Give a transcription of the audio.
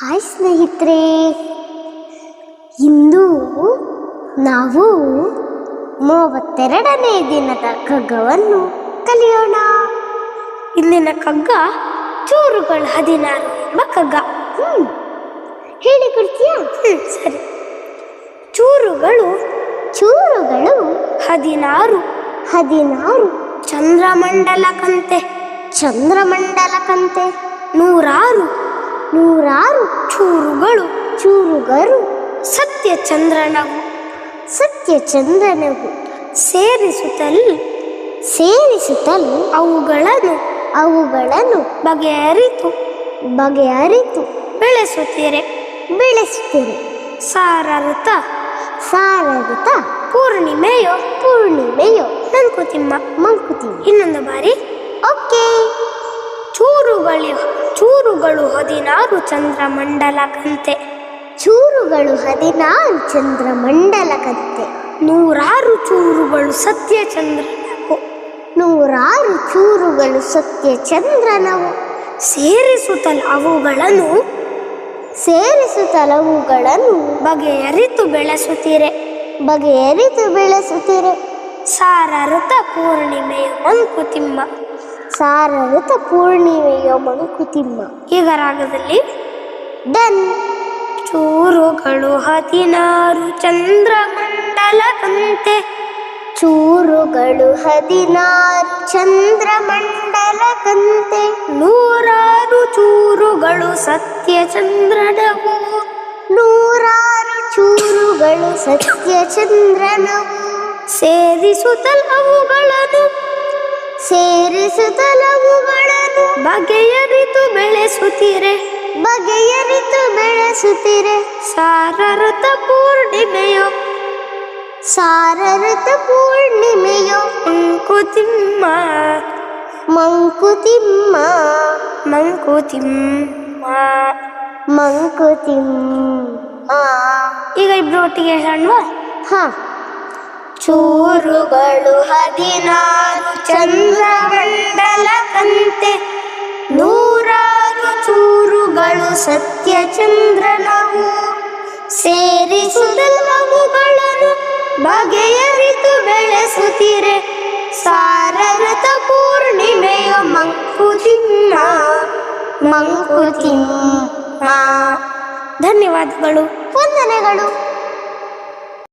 Hi ಸ್ನೇಹಿತರೆ. ಇಂದು ನಾವು ಮೂವತ್ತೆರಡನೇ ದಿನದ ಕಗ್ಗವನ್ನು ಕಲಿಯೋಣ. ಇಲ್ಲಿನ ಕಗ್ಗ ಚೂರುಗಳು ಹದಿನಾರು ಎಂಬ ಕಗ್ಗ ಹ್ಮ್. ಹೇಳಿಕೊಡ್ತೀಯಾ ಹ್ಞೂ ಸರಿ. ಚೂರುಗಳು ಚೂರುಗಳು ಹದಿನಾರು. ಹದಿನಾರು. ಚಂದ್ರಮಂಡಲ ಕಂತೆ. ಚಂದ್ರಮಂಡಲ ಕಂತೆ. ನೂರಾರು. ನೂರಾರು ಚೂರುಗಳು, ಚೂರುಗರು ಸತ್ಯ ಚಂದ್ರನವು ಸತ್ಯ ಚಂದ್ರನವು ಸೇರಿಸುತ್ತಲ್ಲಿ ಸೇರಿಸುತ್ತಲೂ ಅವುಗಳನ್ನು ಅವುಗಳನ್ನು ಬಗೆಹರಿತು ಬಗೆಹರಿತು ಬೆಳೆಸುತ್ತೀರೆ, ಬೆಳೆಸುತ್ತೀರಿ. ಸಾರಋತ ಸಾರಗತ ಪೂರ್ಣಿಮೆಯೋ ಪೂರ್ಣಿಮೆಯೋ, ಮಂಕುತಿಮ್ಮ ಮಂಕುತಿಮ್ಮ. ಇನ್ನೊಂದು ಬಾರಿ, ಓಕೆ. ಚೂರುಗಳು ಚೂರುಗಳು ಹದಿನಾರು ಚಂದ್ರಮಂಡಲ ಕಂತೆ ಚೂರುಗಳು ಹದಿನಾರು ಚಂದ್ರಮಂಡಲಕಂತೆ. ನೂರಾರು ಚೂರುಗಳು ಸತ್ಯ ಚಂದ್ರನವು ನೂರಾರು ಚೂರುಗಳು ಸತ್ಯ ಚಂದ್ರನವು ಸೇರಿಸುತ್ತಲ ಅವುಗಳನ್ನು ಸೇರಿಸುತ್ತಲವುಗಳನ್ನು ಬಗೆಯರಿತು ಬೆಳೆಸುತ್ತೀರೆ. ಬಗೆಯರಿತು ಬೆಳೆಸುತ್ತೀರೆ. ಸಾರಋತ ಪೂರ್ಣಿಮೆಯ ಮಂಕುತಿಮ್ಮ. ಸಾರಋತ ಪೂರ್ಣಿಮೆಯ ಮಂಕುತಿಮ್ಮ ಈಗ ರಾಗದಲ್ಲಿ ಡನ್. ಚೂರುಗಳು ಹದಿನಾರು ಚಂದ್ರಮಂಡಲ ಕಂತೆ ಚೂರುಗಳು ಹದಿನಾರು ಚಂದ್ರಮಂಡಲಕಂತೆ ನೂರಾರು ಚೂರುಗಳು ಸತ್ಯ ಚಂದ್ರನವು ನೂರಾರು ಚೂರುಗಳು ಸತ್ಯ ಚಂದ್ರನವು ಸೇರಿಸುತ್ತಲ ಅವುಗಳನ್ನು ಸೇರಿಸುತ್ತಲವುಗಳನ್ನು ಬಗೆಯರಿತು ಬೆಳೆಸುತ್ತೀರೆ. ಬಗೆಯರಿತು ಬೆಳೆಸುತ್ತೀರೆ. ಸಾರಋತ ಪೂರ್ಣಿಮೆಯೋ. ಸಾರಋತ ಪೂರ್ಣಿಮೆಯೋ. ಮಂಕುತಿಮ್ಮ ಮಂಕುತಿಮ್ಮ ಮಂಕುತಿಮ್ಮ ಮಂಕುತಿಮ್ಮ ಈಗ ಇಬ್ರು ಒಟ್ಟಿಗೆ ಹೇಳೋಣ ಹ. ಚೂರುಗಳು ಹದಿನಾರು ಚಂದ್ರಮಂಡಲ ಕಂತೆ ನೂರಾರು ಚೂರುಗಳು ಸತ್ಯ ಚಂದ್ರನವು ಸೇರಿಸುವುದಲ್ಲವುಗಳನ್ನು ಬಗೆಯರಿತು ಬೆಳೆಸುತ್ತೀರೆ ಸಾರರಥ ಪೂರ್ಣಿಮೆಯ ಮಂಕುತಿಮ್ಮ. ಮಂಕುತಿಮ್ಮ. ಧನ್ಯವಾದಗಳು, ವಂದನೆಗಳು.